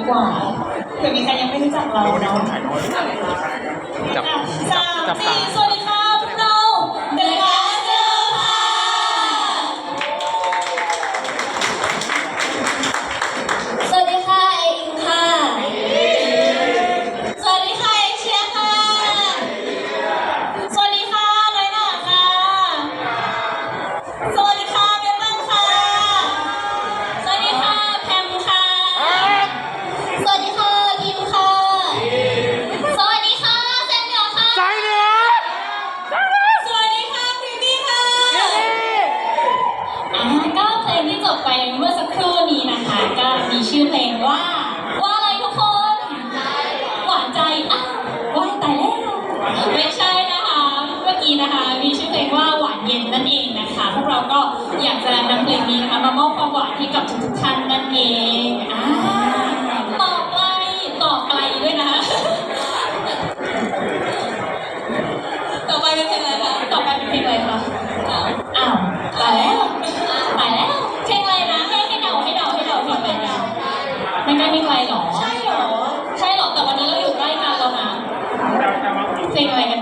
ดีกว่าเผื่อมีใครยังไม่รู้จักเราเนาะจับอะสามจับตา นำเพลงนี้นะคะมามอบความหวานให้กับทุกๆท่านนั่นเองอ่าต่อไกลต่อไกลด้วยนะคะต่อไปเป็นเพลงอะไรคะ ต่อไปเป็นเพลงอะไรคะ อ้าวตายแล้วตายแล้ว เพลงอะไรนะ ให้ให้เดาให้เดาให้เดาเพลงอะไรนะไม่ใกล้ไม่ไกลหรอ ใช่หรอ ใช่หรอ แต่วันนี้เราอยู่ใกล้กันแล้วนะเพลงอะไรกัน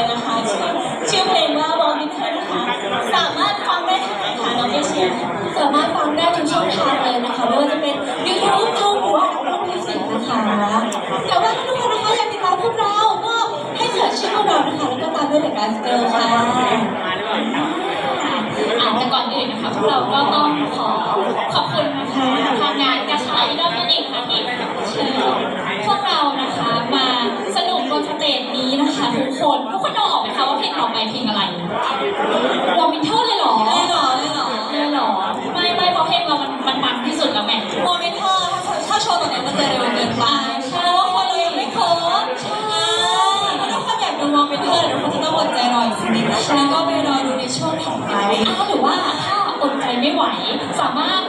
เลยนะคะชื่อชื่อเพลงว่าวอลมิเทอร์นะคะสามารถฟังได้ที่ไหนคะน้องเอเชียสามารถฟังได้ทุกช่องทางเลยนะคะไม่ว่าจะเป็น YouTube ทูบหรือว่า Apple Music นะคะแต่ว่าทุกคนนะคะอยากติดตามพวกเราก็ให้เสิร์ชชื่อพวกเรานะคะแล้วก็ตามด้วยรายการสเกิลค่ะอ่านแต่ก่อนอื่นนะคะพวกเราก็ต้องขอขอบคุณนะคะทางงานกระชายดอมนิกค่ะที่เชิญพวกเรานะคะมาสนุกบนสเตจ นี้นะคะทุกคนทุกคนดูออกไหมคะว่าเพลงต่อไปเพลงอะไรวอร์มินเทอร์เลยเหรอได้หรอได้หรอเลยเหรอไม่ไม่เพราะเพลงเรามันมันมันที่สุดแล้วแม่วอลมิเทอร์ถ้าโชว์ตรงนี้มันจะเร็วเกินไปเพราะว่าคนเรายังไม่ครบใช่ถ้าทุกคนอยากดูวอลมิเทอร์เดี๋ยวทุกคนจะต้องอดใจรออีกสักนิดแล้วก็ไปรอดูในช่วงถัดไปอ้าวหรือว่าถ้าอดใจไม่ไหวสามารถ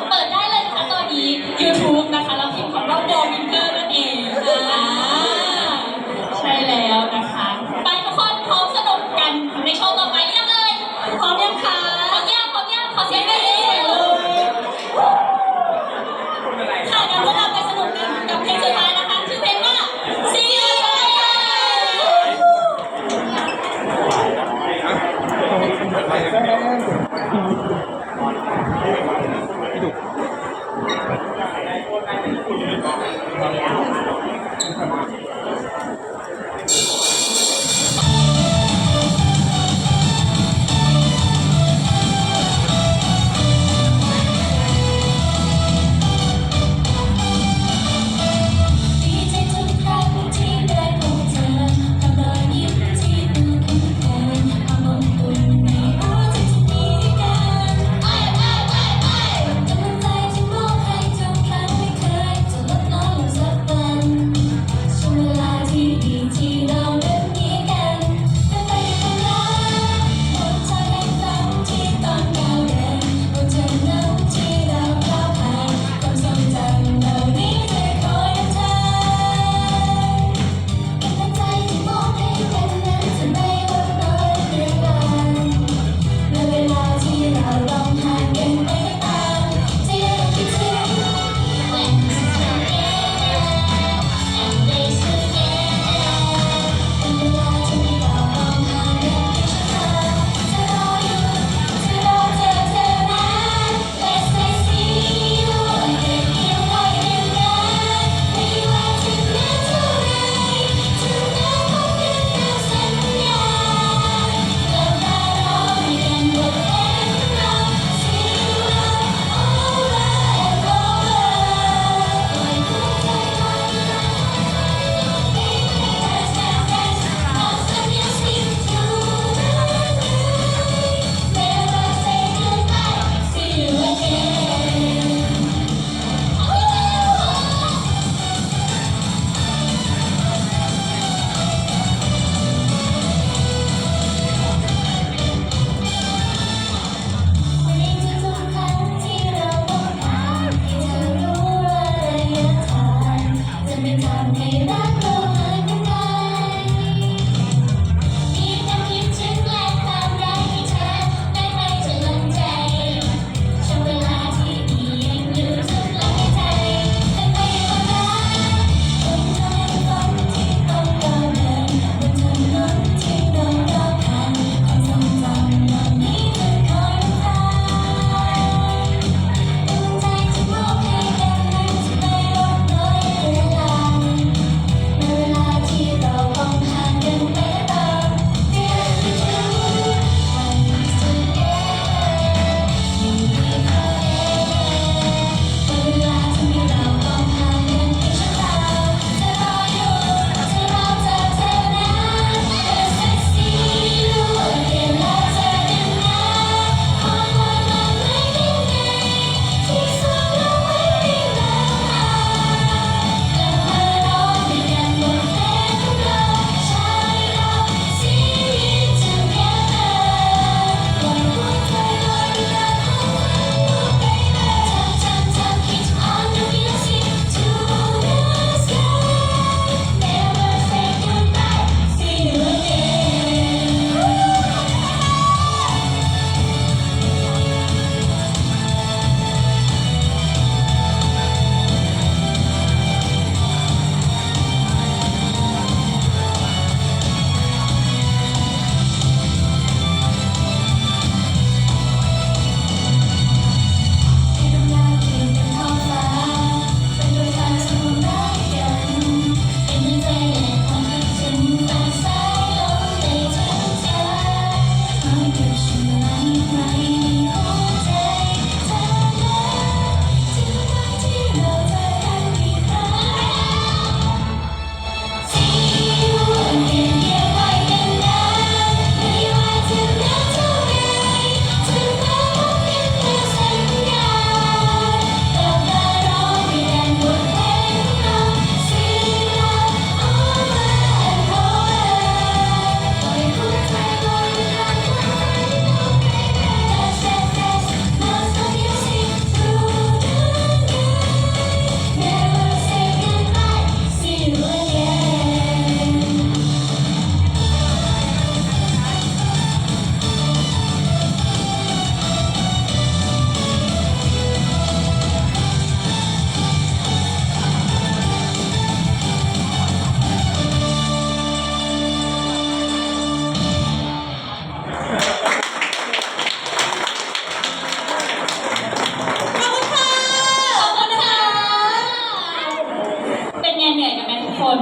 คน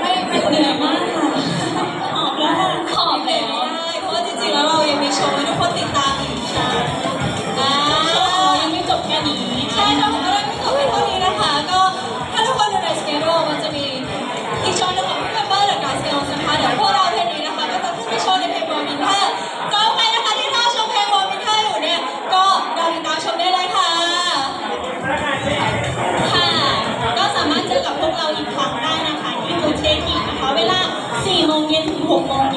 ไม่ไม่เหนื่อยมาก long